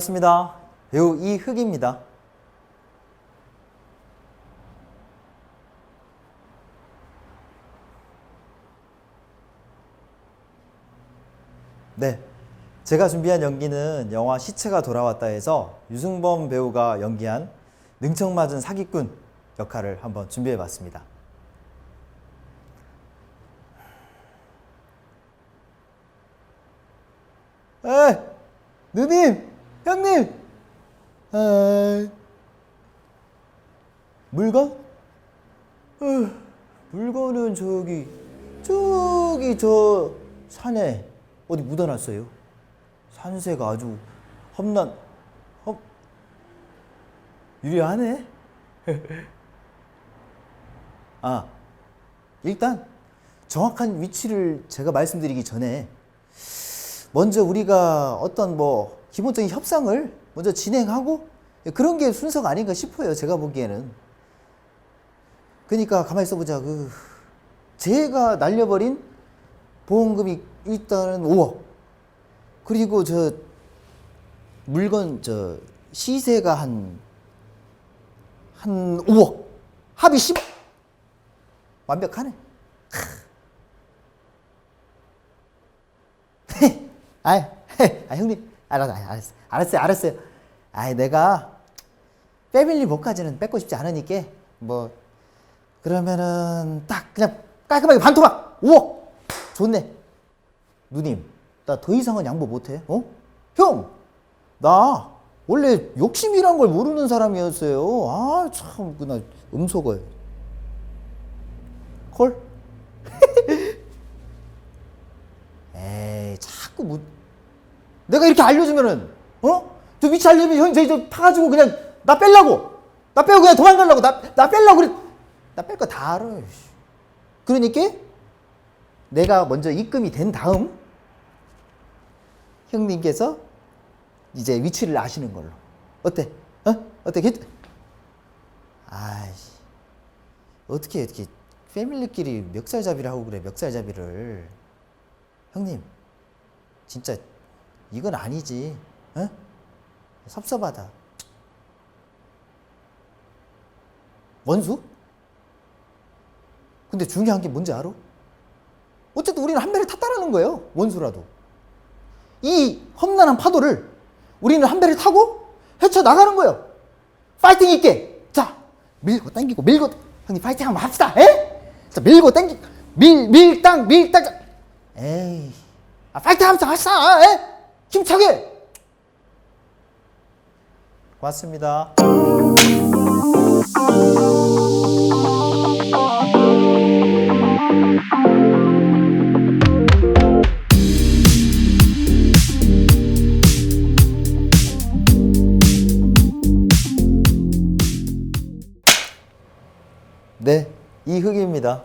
반갑습니다. 배우 이흑입니다. 네. 제가 준비한 연기는 영화 시체가 돌아왔다에서 유승범 배우가 연기한 능청맞은 사기꾼 역할을 한번 준비해 봤습니다. 에 누님 형님 에 물건? 어, 물건은 저기 저기 저 산에 어디 묻어놨어요. 산세가 아주 험난 험 유리하네. 아 일단 정확한 위치를 제가 말씀드리기 전에 먼저 우리가 어떤 뭐 기본적인 협상을 먼저 진행하고 그런 게 순서가 아닌가 싶어요. 제가 보기에는. 그러니까 가만히 있어보자. 그 제가 날려버린 보험금이 일단은 5억. 그리고 저 물건 저 시세가 한한 5억. 합의 10억. 완벽하네. 아, 아 형님, 알았어, 알았어, 알았어요, 알았어요. 아, 내가 패밀리 목까지는 뺏고 싶지 않으니까 뭐 그러면은 딱 그냥 깔끔하게 반토막 5억 좋네. 누님, 나 더 이상은 양보 못해. 어? 형, 나 원래 욕심이란 걸 모르는 사람이었어요. 아, 참, 그나 음소거요. 콜? 에이 자꾸 뭐 내가 이렇게 알려주면은 어? 저 위치 알려면 형이 저기 저 타가지고 그냥 나 뺄라고 나 빼고 그냥 도망가려고 나, 나 뺄라고 그래 나 뺄 거 다 알아 씨. 그러니까 내가 먼저 입금이 된 다음 형님께서 이제 위치를 아시는 걸로 어때? 어? 어때? 괜 아이씨 어떻게 이렇게 패밀리끼리 멱살잡이를 하고 그래 멱살잡이를 형님 진짜 이건 아니지. 어? 섭섭하다. 원수? 근데 중요한 게 뭔지 알아? 어쨌든 우리는 한 배를 탔다라는 거예요 원수라도. 이 험난한 파도를 우리는 한 배를 타고 헤쳐나가는 거예요. 파이팅 있게. 자 밀고 당기고 밀고. 형님 파이팅 한번 합시다. 에? 자 밀고 당기 밀 밀당 밀당 에이 아 파이팅 하면서 합시다 에? 힘차게 고맙습니다 네, 이흑입니다.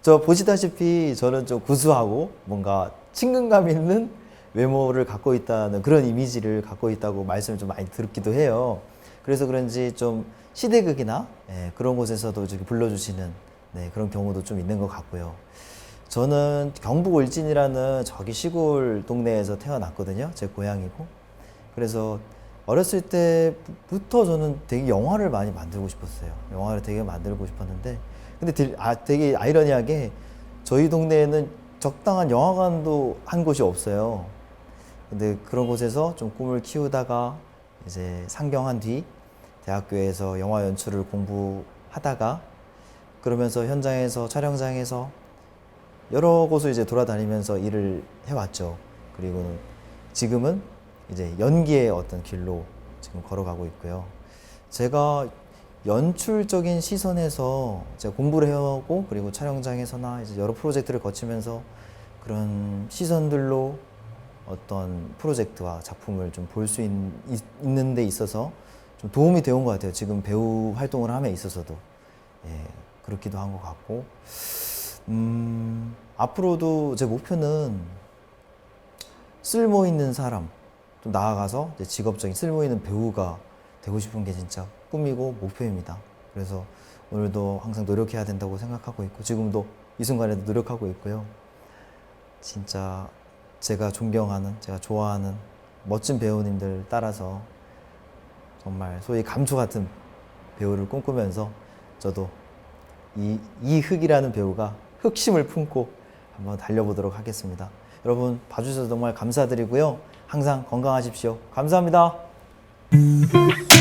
저 보시다시피 저는 좀 구수하고 뭔가 친근감 있는 외모를 갖고 있다는 그런 이미지를 갖고 있다고 말씀을 좀 많이 들었기도 해요. 그래서 그런지 좀 시대극이나 예, 그런 곳에서도 저기 불러주시는 네, 그런 경우도 좀 있는 것 같고요. 저는 경북 울진이라는 저기 시골 동네에서 태어났거든요. 제 고향이고. 그래서 어렸을 때부터 저는 되게 영화를 많이 만들고 싶었어요. 영화를 되게 만들고 싶었는데, 근데 들- 아, 되게 아이러니하게 저희 동네에는 적당한 영화관도 한 곳이 없어요. 근데 그런 곳에서 좀 꿈을 키우다가 이제 상경한 뒤 대학교에서 영화 연출을 공부하다가 그러면서 현장에서 촬영장에서 여러 곳을 이제 돌아다니면서 일을 해왔죠. 그리고 지금은 이제 연기의 어떤 길로 지금 걸어가고 있고요. 제가 연출적인 시선에서 제가 공부를 해오고 그리고 촬영장에서나 이제 여러 프로젝트를 거치면서 그런 시선들로 어떤 프로젝트와 작품을 좀 볼 수 있는 데 있어서 좀 도움이 되온 것 같아요. 지금 배우 활동을 함에 있어서도 예, 그렇기도 한 것 같고 음, 앞으로도 제 목표는 쓸모 있는 사람 또 나아가서 직업적인 쓸모 있는 배우가 되고 싶은 게 진짜 꿈이고 목표입니다. 그래서 오늘도 항상 노력해야 된다고 생각하고 있고 지금도 이 순간에도 노력하고 있고요. 진짜 제가 존경하는 제가 좋아하는 멋진 배우님들 따라서 정말 소위 감초 같은 배우를 꿈꾸면서 저도 이 이흑이라는 배우가 흑심을 품고 한번 달려보도록 하겠습니다. 여러분 봐주셔서 정말 감사드리고요. 항상 건강하십시오. 감사합니다. Thank you.